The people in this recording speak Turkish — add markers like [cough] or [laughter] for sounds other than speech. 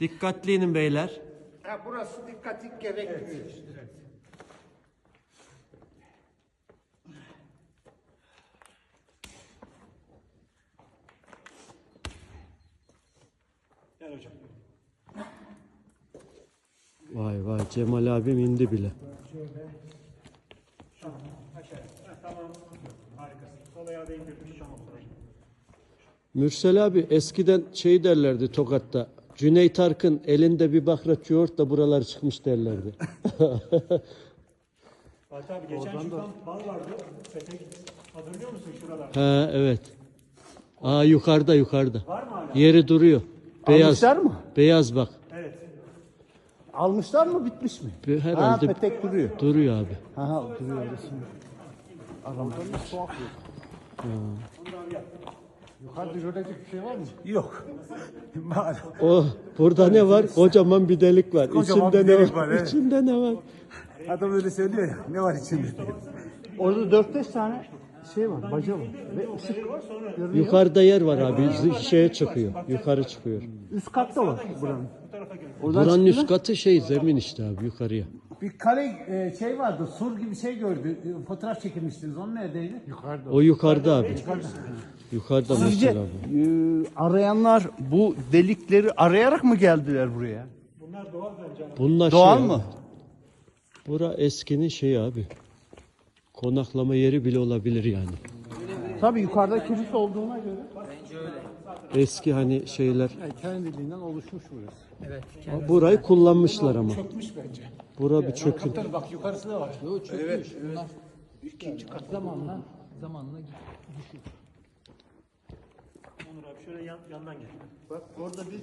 Dikkatli inin beyler. Ha, burası dikkati gerektiriyor. Gel hocam. Vay vay Cemal abim indi bile. Aşağı. Ha, tamam. Harikasın. Sol ayağı da indirmiş. Tamam. Mürsel abi eskiden şey derlerdi Tokat'ta. Cüneyt Arkın elinde bir bakraç yoğurt da buralar çıkmış derlerdi. [laughs] Fatih abi geçen şuradan bal vardı. Petek. Hatırlıyor musun şuralar? ha evet. Aa yukarıda yukarıda. Var mı hala? Yeri duruyor. Beyaz. Almışlar mı? Beyaz bak. Evet. Almışlar mı bitmiş mi? Bir- Ha Herhalde petek duruyor. duruyor abi. Ha ha duruyor orası. Aramızda tuhaf yok. Yukarıda görecek bir şey var mı? Yok. Maalesef. O burada ne var? Kocaman bir delik var. Kocaman İçinde bir ne delik var? var, evet. İçinde ne var? Adam öyle söylüyor ya. Ne var içinde? Orada 4-5 tane şey var, baca var. Ve ışık görünüyor. Yukarıda yer var abi. Şeye çıkıyor. Yukarı çıkıyor. Üst katta var buranın. Buranın üst katı şey zemin işte abi yukarıya. Bir kale e, şey vardı, sur gibi şey gördü. E, Fotoğraf çekilmiştiniz. Onun neredeydi? Yukarıda. O yukarıda abi. Yukarıda Sizce abi. e, arayanlar bu delikleri arayarak mı geldiler buraya? Bunlar doğal bence. Bunlar Doğal şey mı? abi. Bura eskinin şeyi abi. Konaklama yeri bile olabilir yani. Tabii yukarıda kilit olduğuna göre. Eski hani şeyler. Yani kendiliğinden oluşmuş burası. Burayı kullanmışlar ama. Çökmüş bence. Bura bir çökün. Bak yukarısı da var. Yok çökmüş. Bunlar ikinci kat zamanla zamanla düşüyor. Onur abi şöyle yan, yandan gel. Bak orada bir